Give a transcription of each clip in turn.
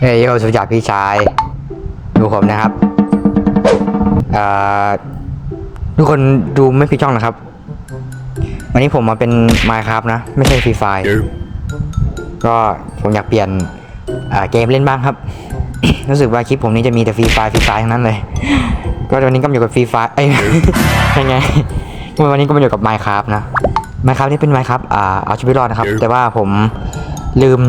เฮ้ยโยสุจักรพี่ชาย ดูผมนะครับเอ่อทุกคนดูไม่ผิดช่องนะครับ วันนี้ผมมาเป็น Minecraft นะ ไม่ใช่ฟรีไฟก็ผมอยากเปลี่ยนอ่าเกมเล่นบ้างครับ รู้สึกว่าคลิปผมนี้จะมีแต่ฟรีไฟฟรีไฟทั้งนั้นเลย ก็วันนี้ก็มาอยู่กับฟรีไฟเอ้ยยังไงก็วันนี้ก็มาอยู่กับ Minecraft นะ Minecraft นี่เป็น Minecraft อ่าเอาชีวิตรอดนะครับ แต่ว่าผมลืม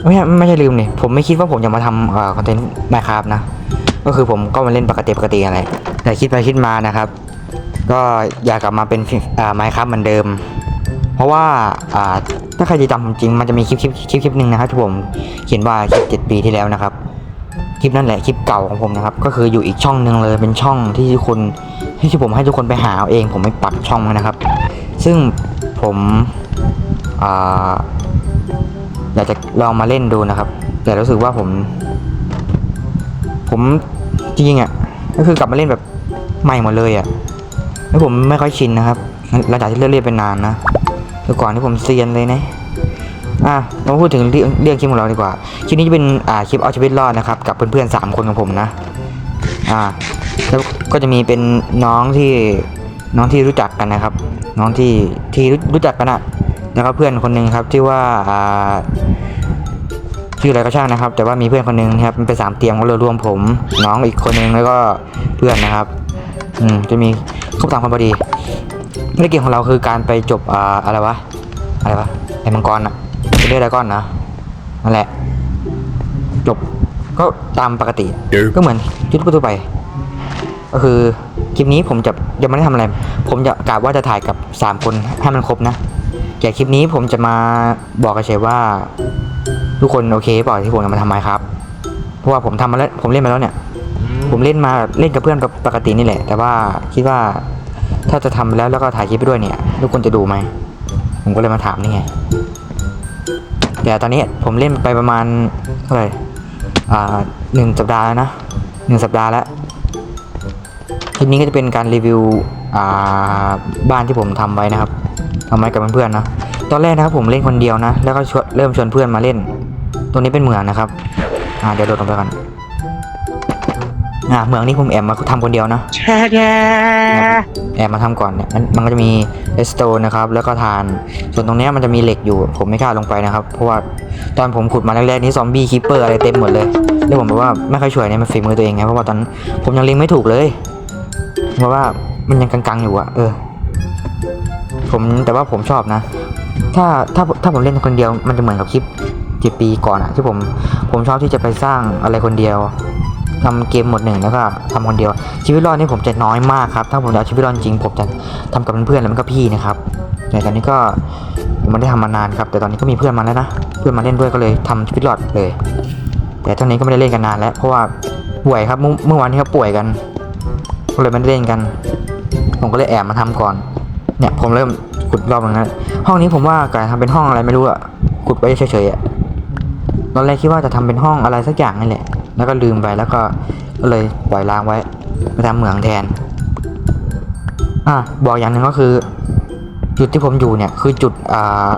ไม่ใช่ไม่ใช่ลืมเนี่ยผมไม่คิดว่าผมจะมาทำคอนเทนต์ไมค r a f t นะ ก็คือผมก็มาเล่นปกติปกติอะไร แต่คิดไปคิดมานะครับ ก็อยากกลับมาเป็นไมค r a f t เหมือนเดิม เพราะว่าถ้าใครจะจำจริงมันจะมีคลิปคลิปคลิปคลิปหนึ่งนะครับที่ผมเขียนว่าคลิปเจ็ดปีที่แล้วนะครับคลิปนั่นแหละคลิปเก่าของผมนะครับ ก็คืออยู่อีกช่องหนึ่งเลยเป็นช่องที่ทุกคนที่ผมให้ทุกคนไปหาเอาเอง ผมไม่ปักช่องนะครับ ซึ่งผมอ่า อยากจะลองมาเล่นดูนะครับ แต่รู้สึกว่าผม ผมจริงๆอะก็คือกลับมาเล่นแบบใหม่หมดเลยอะแล้วผมไม่ค่อยชินนะครับหลังจากที่เลิกเล่นไปนานนะแต่ก่อนที่ผมเซียนเลยนะอะเรามาพูดถึงเรื่องเรื่องคลิปของเราดีกว่าคลิปนี้จะเป็นอ่าคลิปเอาชีวิตรอดนะครับ กับเพื่อนๆสามคนของผมนะ อ่า แล้วก็จะมีเป็นน้องที่น้องที่รู้จักกันนะครับ น้องที่ที่รู้รู้จักกันอะ แล้วก็เพื่อนคนหนึ่งครับที่ว่าอ่าชื่ออะไรก็ช่างนะครับ แต่ว่ามีเพื่อนคนหนึ่งนะครับมันเป็นสามเตียงก็เลยรวมผม น้องอีกคนหนึ่งแล้วก็เพื่อนนะครับอืมจะมีครบสามคนพอดีในเกมของเราคือการไปจบอ่าอะไรวะอะไรวะไอ้มังกรอะเป็นเรื่องอะไรก้อนนะนั่นแหละ จบก็ตามปกติ ก็เหมือนยุทธทั่วไป ก็คือคลิปนี้ผมจะยังไม่ได้ทำอะไร ผมจะกะว่าจะถ่ายกับ 3 คนให้มันครบนะ แต่คลิปนี้ผมจะมาบอกเฉยๆว่า ทุกคนโอเคเปล่าที่ผมจะมาทำไมครับ เพราะว่าผมทำมาแล้วผมเล่นมาแล้วเนี่ย ผมเล่นมาเล่นกับเพื่อนปกตินี่แหละ แต่ว่าคิดว่าถ้าจะทำแล้วแล้วก็ถ่ายคลิปไปด้วยเนี่ย ทุกคนจะดูไหม ผมก็เลยมาถามนี่ไงแต่ตอนนี้ผมเล่นไปประมาณเท่าไหร่อ่าหนึ่งสัปดาห์แล้วนะหนึ่งสัปดาห์แล้วคลิปนี้ก็จะเป็นการรีวิวอ่าบ้านที่ผมทำไว้นะครับ ทำไว้กับเพื่อนๆนะ ตอนแรกนะครับผมเล่นคนเดียวนะ แล้วก็ชวนเริ่มชวนเพื่อนมาเล่น ตัวนี้เป็นเหมืองนะครับ อ่าเดี๋ยวโดดลงไปก่อน อ่าเหมืองนี้ผมแอบมาทำคนเดียวนะแช่แช่แอบมาทำก่อนเนี่ยมันมันก็จะมีเอสโตนนะครับ แล้วก็ทาน ส่วนตรงเนี้ยมันจะมีเหล็กอยู่ ผมไม่กล้าลงไปนะครับ เพราะว่าตอนผมขุดมาแรกๆนี้ซอมบี้คิปเปอร์อะไรเต็มหมดเลย แล้วผมแบบว่าไม่ค่อยช่วยเนี่ยมันฝีมือตัวเองไง เพราะว่าตอนนั้นผมยังเล็งไม่ถูกเลย เพราะว่ามันยังกังๆอยู่อะเออ ผมแต่ว่าผมชอบนะ ถ้าถ้าถ้าผมเล่นคนเดียวมันจะเหมือนกับคลิปเจปีก่อนอะที่ผมผมชอบที่จะไปสร้างอะไรคนเดียวทำเกมหมดหนึ่งแล้วก็ทำคนเดียว ชีวิตรอดนี่ผมจะน้อยมากครับ ถ้าผมเอาชีวิตรอดจริงผมจะทำกับเพื่อนๆแล้วมันก็พี่นะครับแต่ตอนนี้ก็ผมไม่ได้ทำมานานครับ แต่ตอนนี้ก็มีเพื่อนมาแล้วนะเพื่อนมาเล่นด้วยก็เลยทำชีวิตรอดเลย แต่ตอนนี้ก็ไม่ได้เล่นกันนานแล้ว เพราะว่าป่วยครับเมื่อเมื่อวานนี้เขาป่วยกันก็เลยไม่ได้เล่นกัน ผมก็เลยแอบมาทำก่อน เนี่ยผมเริ่มขุดรอบนึงนะห้องนี้ผมว่าการทำเป็นห้องอะไรไม่รู้อะขุดไว้เฉยๆอะตอนแรกคิดว่าจะทำเป็นห้องอะไรสักอย่างนี่แหละ แล้วก็ลืมไปแล้วก็เลยปล่อยล้างไว้ไปทำเหมืองแทน อะบอกอย่างหนึ่งก็คือ จุดที่ผมอยู่เนี่ย คือจุดอ่า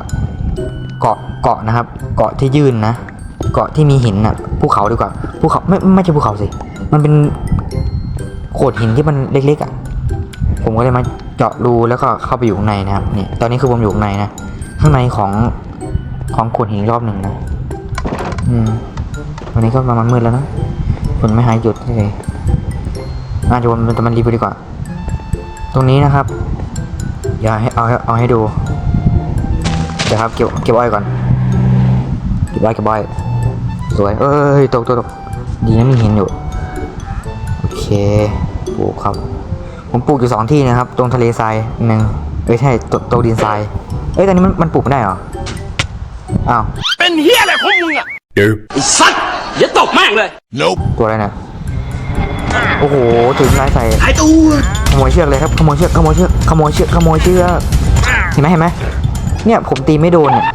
เกาะเกาะนะครับ เกาะที่ยื่นนะเกาะที่มีหินน่ะภูเขาดีกว่าภูเขาไม่ไม่ใช่ภูเขาสิ มันเป็นโขดหินที่มันเล็กๆอะ ผมก็เลยมา เจาะรูแล้วก็เข้าไปอยู่ข้างในนะครับนี่ตอนนี้คือผมอยู่ข้างในนะข้างในของของโขดหินรอบหนึ่งนะอืมวันนี้ก็ประมาณมืดแล้วนะฝนไม่หายหยุดเลยน่าจะวนมันจะมันรีบดีกว่า ตรงนี้นะครับอย่าให้เอาให้เอาให้ดูเดี๋ยวครับเก็บเก็บอ้อยก่อนเก็บอ้อยเก็บอ้อยสวยเอ้ยตกตกตกดีนะมีหินอยู่โอเคปลูกครับ ผมปลูกอยู่สองที่นะครับ ตรงทะเลทรายหนึ่งเอ้ยใช่ตรงตรงดินทราย เอ้ยตอนนี้มันมันปลูกไม่ได้เหรอ อ้าว เป็นเฮียอะไรของมึงอะไอ้สัตว์อย่าตกแม่งเลย Nope. ตัวอะไรเนี่ย โอ้โหถึงลายใส่ หายตัว ขโมยเชือกเลยครับ ขโมยเชือก ขโมยเชือก ขโมยเชือก ขโมยเชือก เห็นไหมเห็นไหมเนี่ยผมตีไม่โดนเนี่ย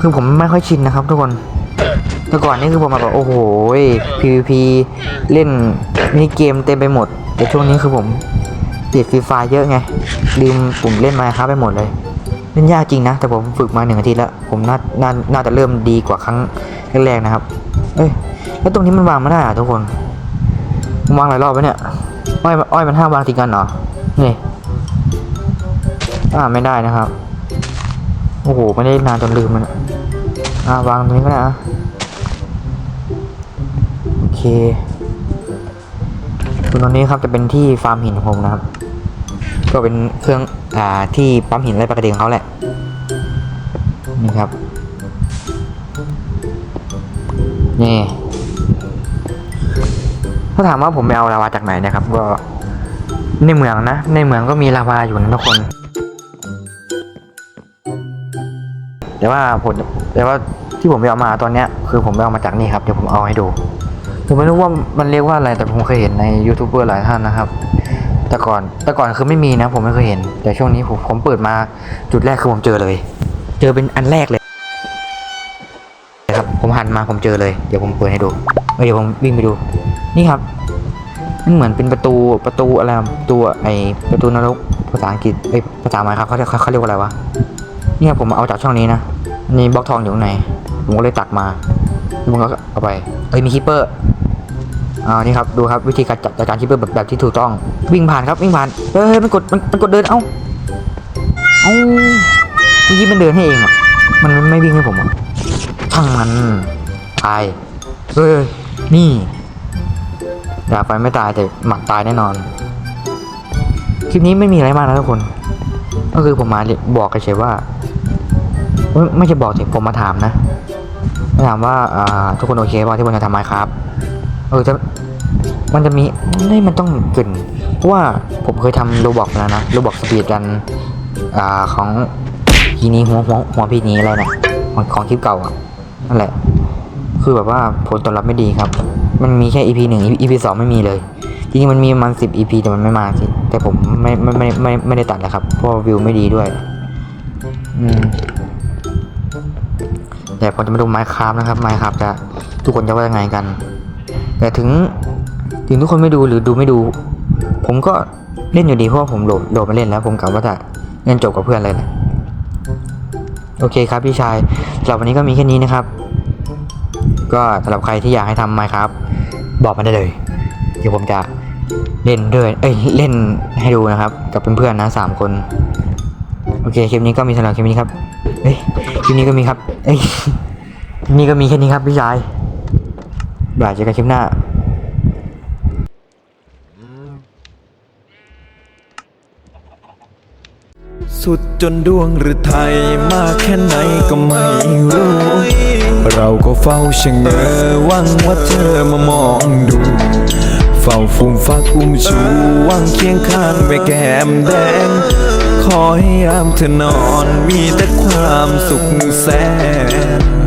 คือผมไม่ค่อยชินนะครับทุกคน แต่ก่อนนี่คือผมมาแบบโอ้โห PVP เล่นมิเกมเต็มไปหมด แต่ช่วงนี้คือผมติดฟรีไฟเยอะไงลืมปุ่มเล่นมาครับไปหมดเลยเล่นยากจริงนะ แต่ผมฝึกมาหนึ่งอาทิตย์แล้ว ผมน่าน่าน่าจะเริ่มดีกว่าครั้งแรกๆนะครับ เอ้ยแล้วตรงนี้มันวางไม่ได้อะทุกคนวางหลายรอบแล้วเนี่ยอ้อยอ้อยมันห้ามวางติดกันเหรอนี่อ่าไม่ได้นะครับ โอ้โหไม่ได้นานจนลืมมันอ่าวางตรงนี้ก็ได้อะ เคส่วนตรงนี้ครับจะเป็นที่ฟาร์มหินของผมนะครับ ก็เป็นเครื่องอ่าที่ปั๊มหินอะไรปกติของเขาแหละ นี่ครับ นี่ ถ้าถามว่าผมไปเอาลาวาจากไหนนะครับ ก็ในเมืองนะ ในเมืองก็มีลาวาอยู่นะทุกคนแต่ว่าผมแต่ว่าที่ผมไปเอามาตอนเนี้ยคือผมไปเอามาจากนี่ครับ เดี๋ยวผมเอาให้ดู ผมไม่รู้ว่ามันเรียกว่าอะไรแต่ผมเคยเห็นในยูทูบเบอร์หลายท่านนะครับ แต่ก่อนแต่ก่อนคือไม่มีนะ ผมไม่เคยเห็น แต่ช่วงนี้ผมผมเปิดมาจุดแรกคือผมเจอเลย เจอเป็นอันแรกเลยครับผมหันมาผมเจอเลย เดี๋ยวผมเปิดให้ดูเดี๋ยวผมวิ่งไปดู นี่ครับมันเหมือนเป็นประตูประตูอะไรอะประตูไอประตูนรกภาษาอังกฤษเอ้ยภาษาไทยครับเขาเขาเรียกว่าอะไรวะนี่ครับผมเอาจากช่องนี้นะนี่บล็อกทองอยู่ข้างในผมก็เลยตักมาผมก็เอาไปเอ้ยมีคิปเปอร์ อ่านี่ครับดูครับวิธีการจัดจัดการคิปเปอร์แบบแบบที่ถูกต้องวิ่งผ่านครับวิ่งผ่านเฮ้ยเฮ้ยมันกดมันมันกดเดินเอ้าเอ้าเมื่อกี้มันเดินให้เองอะมันไม่วิ่งให้ผมอะช่างมันตายเฮ้ยนี่ดาบไฟไม่ตายแต่หมักตายแน่นอนคลิปนี้ไม่มีอะไรมากนะทุกคน ก็คือผมมาบอกเฉยว่า ไม่ใช่บอกสิผมมาถามนะมาถามว่าอ่าทุกคนโอเคป่ะที่ผมจะทำไมครับ เออจะมันจะมีนี่มันต้องกึ่นเพราะว่าผมเคยทำโรบอกแล้วนะโรบอกสปีดกันอ่าของพีนี้หัวหัวหัวพีนี้อะไรนี่ยของของคลิปเก่าอะนั่นแหละ คือแบบว่าผลตอบรับไม่ดีครับ มันมีแค่ EP หนึ่ง EP สองไม่มีเลยจริงๆมันมีประมาณสิบ EP แต่มันไม่มาสิแต่ผมไม่ไม่ไม่ไม่ไม่ได้ตัดนะครับเพราะวิวไม่ดีด้วย อืมแต่ผมจะมาดูไมค์ค a f t นะครับไมค์ค a f t จะทุกคนจะว่ายังไงกัน แต่ถึงถึงทุกคนไม่ดูหรือดูไม่ดู ผมก็เล่นอยู่ดีเพราะผมโหลดโหลดมาเล่นแล้ว ผมกะว่าจะเล่นจบกับเพื่อนเลยนะโอเคครับพี่ชายสำหรับวันนี้ก็มีแค่นี้นะครับ ก็สำหรับใครที่อยากให้ทำไมครับ บอกมาได้เลย เดี๋ยวผมจะเล่นด้วยเอ้ยเล่นให้ดูนะครับ กับเพื่อนๆนะสามคน โอเคคลิปนี้ก็มีสำหรับคลิปนี้ครับเอ้ยคลิปนี้ก็มีครับเอ้ยคลิปนี้ก็มีแค่นี้ครับพี่ชาย บายเจอกันคลิปหน้าสุดจนดวงหรือไทยมากแค่ไหนก็ไม่รู้ เราก็เฝ้าชะเง้อวังว่าเธอมามองดู เฝ้าฟุมฟักอุ้มชูวังเคียงข้างไปแก้มแดง ขอให้ยามเธอนอนมีแต่ความสุขแสน